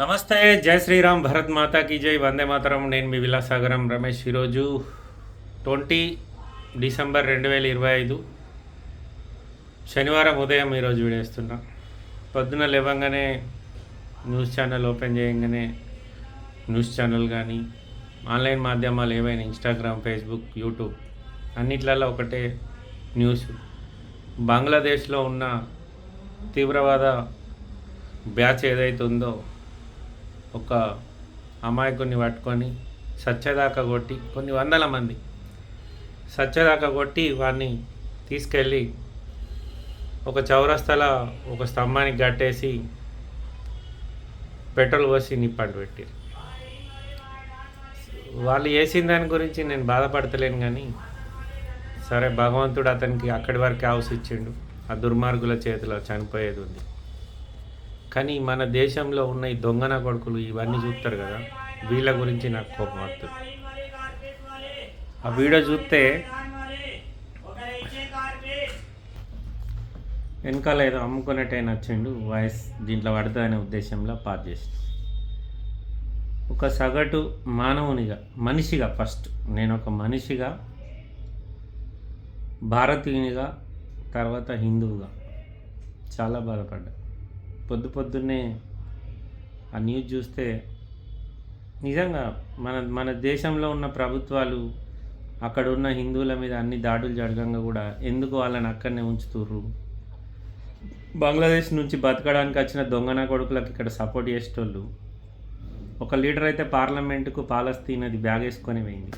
నమస్తే జై శ్రీరామ్ భరత్ మాతాకి జై వందే మాతరం. నేను మీ విలాసాగరం రమేష్. ఈరోజు ట్వంటీ డిసెంబర్ రెండు వేల ఇరవై ఐదు. శనివారం ఉదయం ఈరోజు వీడేస్తున్నా పొద్దున లేవగానే న్యూస్ ఛానల్ ఓపెన్ చేయగానే న్యూస్ ఛానల్ కానీ ఆన్లైన్ మాధ్యమాలు ఏవైనా ఇన్స్టాగ్రామ్ ఫేస్బుక్ యూట్యూబ్ అన్నిట్లలో ఒకటే న్యూస్. బంగ్లాదేశ్లో ఉన్న తీవ్రవాద బ్యాచ్ ఏదైతే ఉందో ఒక అమాయకుని పట్టుకొని సచ్చదాకా కొట్టి కొన్ని వందల మంది సచ్చదాకా కొట్టి వాడిని తీసుకెళ్ళి ఒక చౌరస్తల ఒక స్తంభానికి కట్టేసి పెట్రోల్ పోసి నిప్పండి పెట్టారు. వాళ్ళు వేసిన దాని గురించి నేను బాధపడతలేను కానీ సరే భగవంతుడు అతనికి అక్కడి వరకు హౌస్ ఇచ్చిండు. ఆ దుర్మార్గుల చేతిలో చనిపోయేది ఉంది. కానీ మన దేశంలో ఉన్న ఈ దొంగన కొడుకులు ఇవన్నీ చూస్తారు కదా వీళ్ళ గురించి నాకు కోపం వస్తుంది. ఆ వీడియో చూస్తే వెనకాల ఏదో అమ్ముకున్నట్టే వచ్చిండు వాయిస్ దీంట్లో పడుతుంది అనే ఉద్దేశంలో పాస్ చేసి ఒక సగటు మానవునిగా మనిషిగా ఫస్ట్ నేను ఒక మనిషిగా భారతీయునిగా తర్వాత హిందువుగా. చాలా బాధపడ్డా. పొద్దు పొద్దున్నే ఆ న్యూస్ చూస్తే నిజంగా మన మన దేశంలో ఉన్న ప్రభుత్వాలు అక్కడ ఉన్న హిందువుల మీద అన్ని దాడులు జరగంగా కూడా ఎందుకు వాళ్ళని అక్కడనే ఉంచుతుర్రు? బంగ్లాదేశ్ నుంచి బతకడానికి వచ్చిన దొంగన కొడుకులకు ఇక్కడ సపోర్ట్ చేసేటోళ్ళు. ఒక లీడర్ అయితే పార్లమెంటుకు పాలస్తీన్ అది బ్యాగ్ వేసుకొని పోయింది.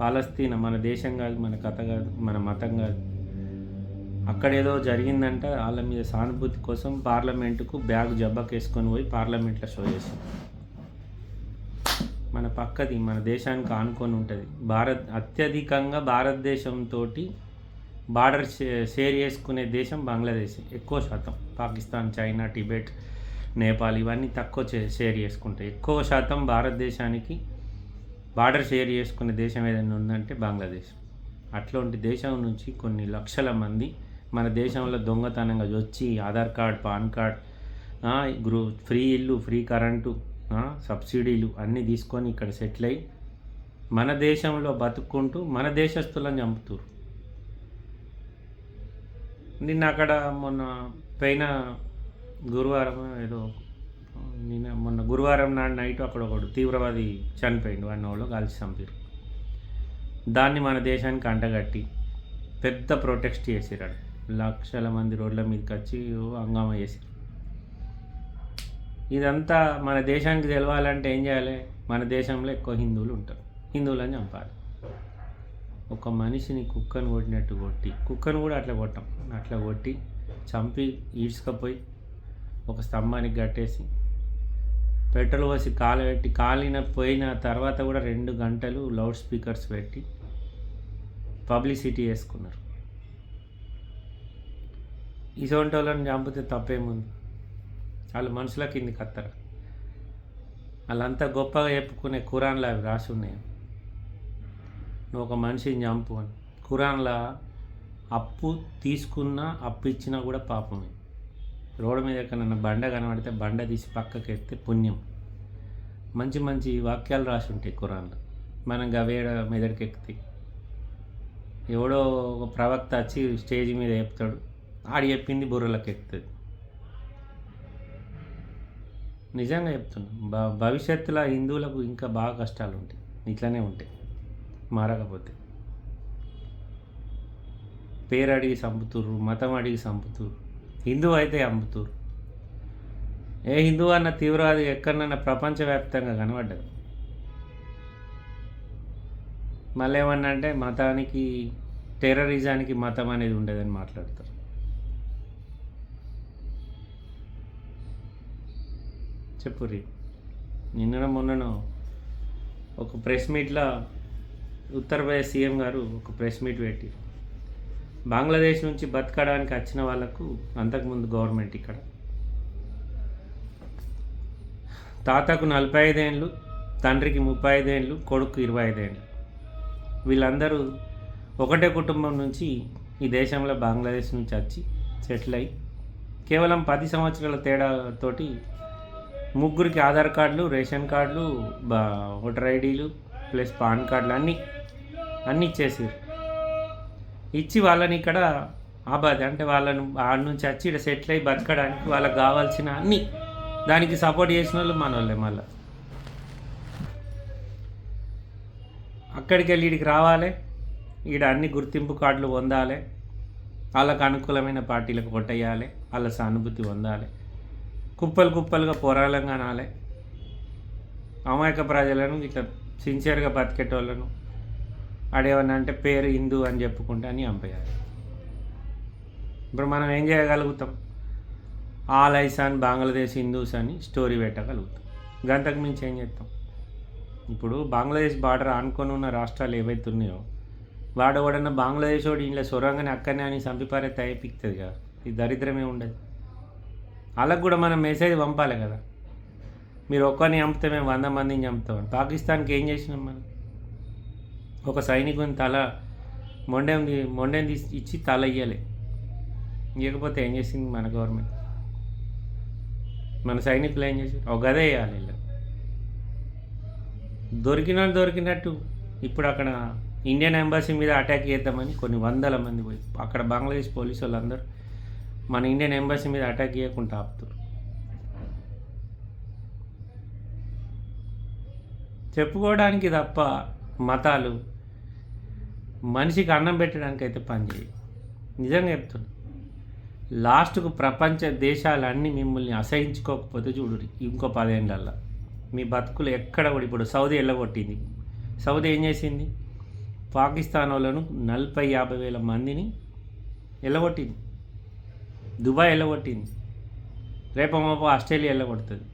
పాలస్తీన్ మన దేశం కాదు మన కథ కాదు మన మతం కాదు. అక్కడ ఏదో జరిగిందంట వాళ్ళ మీద సానుభూతి కోసం పార్లమెంటుకు బ్యాగ్ జబ్బకేసుకొని పోయి పార్లమెంట్లో షో చేసింది. మన పక్కది మన దేశానికి ఆనుకొని ఉంటుంది. భారత్ అత్యధికంగా భారతదేశంతో బార్డర్ షేర్ చేసుకునే దేశం బంగ్లాదేశ్ ఎక్కువ శాతం. పాకిస్తాన్ చైనా టిబెట్ నేపాల్ ఇవన్నీ తక్కువ చే- షేర్ చేసుకుంటాయి. ఎక్కువ శాతం భారతదేశానికి బార్డర్ షేర్ చేసుకునే దేశం ఏదైనా ఉందంటే బంగ్లాదేశ్. అట్లాంటి దేశం నుంచి కొన్ని లక్షల మంది మన దేశంలో దొంగతనంగా వచ్చి ఆధార్ కార్డ్ పాన్ కార్డ్ గ్రూ ఫ్రీ ఇల్లు ఫ్రీ కరెంటు సబ్సిడీలు అన్నీ తీసుకొని ఇక్కడ సెటిల్ అయ్యి మన దేశంలో బతుక్కుంటూ మన దేశస్తులను చంపుతారు నిన్న అక్కడ మొన్న పైన గురువారం ఏదో నిన్న మొన్న గురువారం నాడు నైట్ అక్కడ ఒకడు తీవ్రవాది చనిపోయిండు వాడిని వాళ్ళు కాల్చి చంపారు దాన్ని మన దేశానికి అంటగట్టి పెద్ద ప్రొటెక్ట్ చేసిరాడు లక్షల మంది రోడ్ల మీదకి వచ్చి ఓ హంగామా ఇదంతా మన దేశానికి తెలవాలంటే ఏం చేయాలి? మన దేశంలో ఎక్కువ హిందువులు ఉంటారు. హిందువులని చంపాలి. ఒక మనిషిని కుక్కను కొట్టినట్టు కొట్టి కుక్కను కూడా అట్లా కొట్టాం. అట్లా కొట్టి చంపి ఈడ్చుకపోయి ఒక స్తంభానికి కట్టేసి పెట్రోల్ పోసి కాలబెట్టి కాలిన పోయిన తర్వాత కూడా రెండు గంటలు లౌడ్ స్పీకర్స్ పెట్టి పబ్లిసిటీ చేసుకున్నారు. ఇసోంటి వాళ్ళని చంపితే తప్పేముంది? వాళ్ళు మనుషుల కింది కత్తరు. వాళ్ళంతా గొప్పగా చెప్పుకునే కురాన్లో అవి రాసి ఉన్నాయి నువ్వు ఒక మనిషిని చంపు అని. ఖురాన్లో అప్పు తీసుకున్నా అప్పు ఇచ్చినా కూడా పాపమే. రోడ్డు మీద ఎక్కడన్నా బండ కనబడితే బండ తీసి పక్కకి ఎత్తే పుణ్యం. మంచి మంచి వాక్యాలు రాసి ఉంటాయి ఖురాన్లో. మనం గవేడ మెదడికి ఎక్కుతాయి ఎవడో ఒక ప్రవక్త వచ్చి స్టేజ్ మీద చెప్తాడు. ఆడు చెప్పింది బుర్రలకు ఎక్కుతుంది. నిజంగా చెప్తున్నా భవిష్యత్తులో హిందువులకు ఇంకా బాగా కష్టాలు ఉంటాయి. ఇట్లానే ఉంటాయి. మారకపోతే. పేరు అడిగి చంపుతుర్రు మతం అడిగి చంపుతుర్రు హిందూ అయితే చంపుతుర్రు. ఏ హిందూ అన్న తీవ్రవాది ఎక్కడనన్నా ప్రపంచవ్యాప్తంగా కనబడ్డదు. మళ్ళీ ఏమన్నా అంటే మతానికి టెర్రరిజానికి మతం అనేది ఉండదని మాట్లాడతారు. చెప్పుర్రి నిన్న మొన్నను ఒక ప్రెస్ మీట్లో ఉత్తరప్రదేశ్ సీఎం గారు ఒక ప్రెస్ మీట్ పెట్టి బంగ్లాదేశ్ నుంచి బతకడానికి వచ్చిన వాళ్ళకు అంతకుముందు గవర్నమెంట్ ఇక్కడ. తాతకు నలభై ఐదేళ్ళు తండ్రికి ముప్పై ఐదేళ్ళు కొడుకు ఇరవై ఐదేళ్ళు వీళ్ళందరూ ఒకటే కుటుంబం నుంచి ఈ దేశంలో బంగ్లాదేశ్ నుంచి వచ్చి సెటిల్ అయ్యి కేవలం పది సంవత్సరాల తేడాతోటి ముగ్గురికి ఆధార్ కార్డులు రేషన్ కార్డులు బా ఓటర్ ఐడీలు ప్లస్ పాన్ కార్డులు అన్నీ అన్నీ ఇచ్చేసారు ఇచ్చి వాళ్ళని ఇక్కడ ఆబాద్. అంటే వాళ్ళను ఆడ నుంచి వచ్చి ఇక్కడ సెటిల్ అయ్యి బతకడానికి వాళ్ళకి కావాల్సిన అన్నీ దానికి సపోర్ట్ చేసిన వాళ్ళు మన వాళ్ళే మళ్ళీ. అక్కడికి వెళ్ళి ఇక్కడికి రావాలి. ఈడ అన్ని గుర్తింపు కార్డులు పొందాలి. వాళ్ళకు అనుకూలమైన పార్టీలకు కొట్టేయాలి. వాళ్ళ సానుభూతి పొందాలి. కుప్పలు కుప్పలుగా పోరాలంగా అనాలి అమాయక ప్రజలను ఇట్లా సిన్సియర్గా బతికేటోళ్ళను ఆడేమన్నా అంటే పేరు హిందూ అని చెప్పుకుంటే అని చంపేయాలి. ఇప్పుడు మనం ఏం చేయగలుగుతాం? All eyes on Bangladesh Hindus అని స్టోరీ పెట్టగలుగుతాం. గంతకు మించి ఏం చేస్తాం? ఇప్పుడు బంగ్లాదేశ్ బార్డర్ ఆనుకొని ఉన్న రాష్ట్రాలు ఏవైతే ఉన్నాయో వాడు ఎవడన్నా బంగ్లాదేశ్ వాడు ఇంట్లో సొరంగని అక్కడనే అని చంపిపారే తయపిస్తుంది కదా. ఈ దరిద్రమే ఉండదు. వాళ్ళకు కూడా మనం మెసేజ్ పంపాలి కదా. మీరు ఒక్కరిని చంపితే మేము వంద మందిని చంపుతామని పాకిస్తాన్కి ఏం చేసినాం మనం? ఒక సైనికుని తల మొండెం మొండెం తీసి ఇచ్చి తల ఇయ్యాలి. ఇవ్వకపోతే ఏం చేసింది మన గవర్నమెంట్ మన సైనికులు ఏం చేశారు? ఒక గదే వేయాలి దొరికిన దొరికినట్టు. ఇప్పుడు అక్కడ ఇండియన్ ఎంబసీ మీద అటాక్ చేద్దామని కొన్ని వందల మంది పోయి అక్కడ బంగ్లాదేశ్ పోలీసు వాళ్ళందరూ మన ఇండియన్ ఎంబసీ మీద అటాక్ చేయకుండా ఆపుతారు. చెప్పుకోవడానికి తప్ప మతాలు మనిషికి అన్నం పెట్టడానికి అయితే పనిచేయి నిజంగా చెప్తున్నా. లాస్ట్కు ప్రపంచ దేశాలన్నీ మిమ్మల్ని అసహించుకోకపోతే చూడు ఇంకో పదేళ్ళల్లో మీ బతుకులు ఎక్కడ కూడా ఇప్పుడు సౌదీ వెళ్ళగొట్టింది సౌదీ ఏం చేసింది? పాకిస్తాన్ వాళ్ళను నలభై యాభై వేల మందిని వెళ్ళగొట్టింది దుబాయ్ వెళ్ళగొట్టింది రేపు మాపు ఆస్ట్రేలియా వెళ్ళగొడుతుంది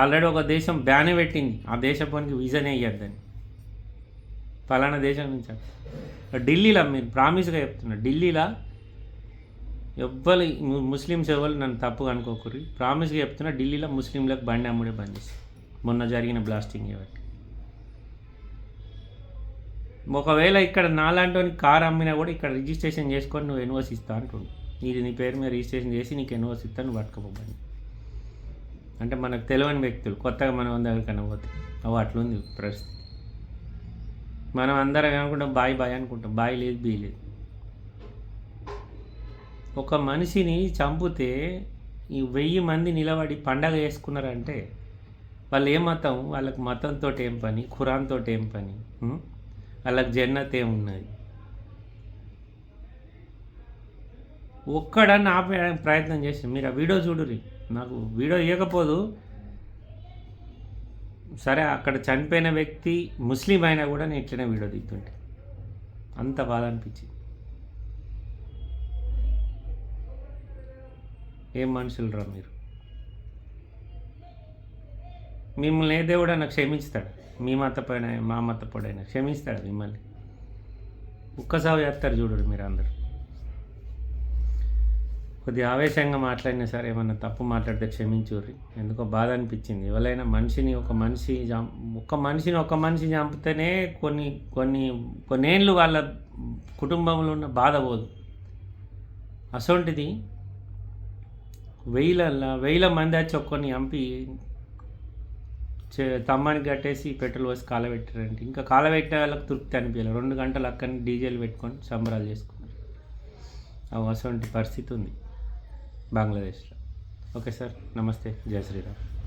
ఆల్రెడీ ఒక దేశం బ్యానే పెట్టింది. ఆ దేశపానికి విజనే ఇవ్వద్దని ఫలానా దేశం నుంచి. ఢిల్లీలో మీరు ప్రామిస్గా చెప్తున్నా. ఢిల్లీలో ఎవ్వరు ముస్లిం ముస్లిమ్స్ ఎవరు నన్ను తప్పుగా అనుకోకూరి ప్రామిస్గా చెప్తున్నా ఢిల్లీలో ముస్లింలకు బండి అమ్ముడే బంద్ చేసి మొన్న జరిగిన బ్లాస్టింగ్ కాబట్టి. ఒకవేళ ఇక్కడ నాలాంటి కార్ అమ్మినా కూడా ఇక్కడ రిజిస్ట్రేషన్ చేసుకొని నువ్వు ఎన్ఓసి ఇస్తా అంటుండు. ఇది నీ పేరు మీద రిజిస్ట్రేషన్ చేసి నీకు ఎన్ఓసి ఇస్తా నువ్వు అంటే మనకు తెలియని వ్యక్తులు కొత్తగా మనం దగ్గరికన్నా పోతే అవి అట్లుంది పరిస్థితి. మనం అందరం అనుకుంటాం బాయ్ బాయ్ అనుకుంటాం. బాయ్ లేదు బీ లేదు. ఒక మనిషిని చంపితే ఈ వెయ్యి మంది నిలబడి పండగ చేసుకున్నారంటే వాళ్ళు ఏ మతం? వాళ్ళకి మతంతో ఏం పని? ఖురాన్తో ఏం పని? వాళ్ళకి జన్నత్ ఏమున్నది? ఒక్కడన్నా ఆపేయడానికి ప్రయత్నం చేసి మీరు ఆ వీడియో చూడురి నాకు వీడియో ఇవ్వకపోదు సరే అక్కడ చనిపోయిన వ్యక్తి ముస్లిం అయినా కూడా నేను ఇట్లనే వీడియో దిగుతుంటే. అంత బాధ అనిపించింది. ఏం మనుషులు రా మీరు? మిమ్మల్ని ఏ దేవుడైనా క్షమించుతాడు? మీ మతపైన మా మతపడైనా క్షమిస్తాడు మిమ్మల్ని? ఒక్కసారి చేస్తారు చూడరు మీరు అందరూ కొద్దిగా ఆవేశంగా మాట్లాడినా సరే ఏమన్నా తప్పు మాట్లాడితే క్షమించుర్రి. ఎందుకో బాధ అనిపించింది. ఎవరైనా మనిషిని ఒక మనిషి చం ఒక మనిషిని ఒక మనిషి చంపితేనే కొన్ని కొన్ని కొన్నేళ్ళు వాళ్ళ కుటుంబంలో ఉన్న బాధ పోదు. అసొంటిది వెయ్యిల వెయ్యిల మంది వచ్చి ఒక్కొని చంపి చే- తమ్మానికి కట్టేసి పెట్రోల్ పోసి కాలబెట్టారంటే ఇంకా కాలబెట్టే వాళ్ళకి తృప్తి అనిపించలేదు రెండు గంటలు అక్కడిని డీజిల్ పెట్టుకొని సంబరాలు చేసుకున్నారు. అవి పరిస్థితి ఉంది. బంగ్లాదేశ్లో. ఓకే సార్ నమస్తే. జయ శ్రీరామ్.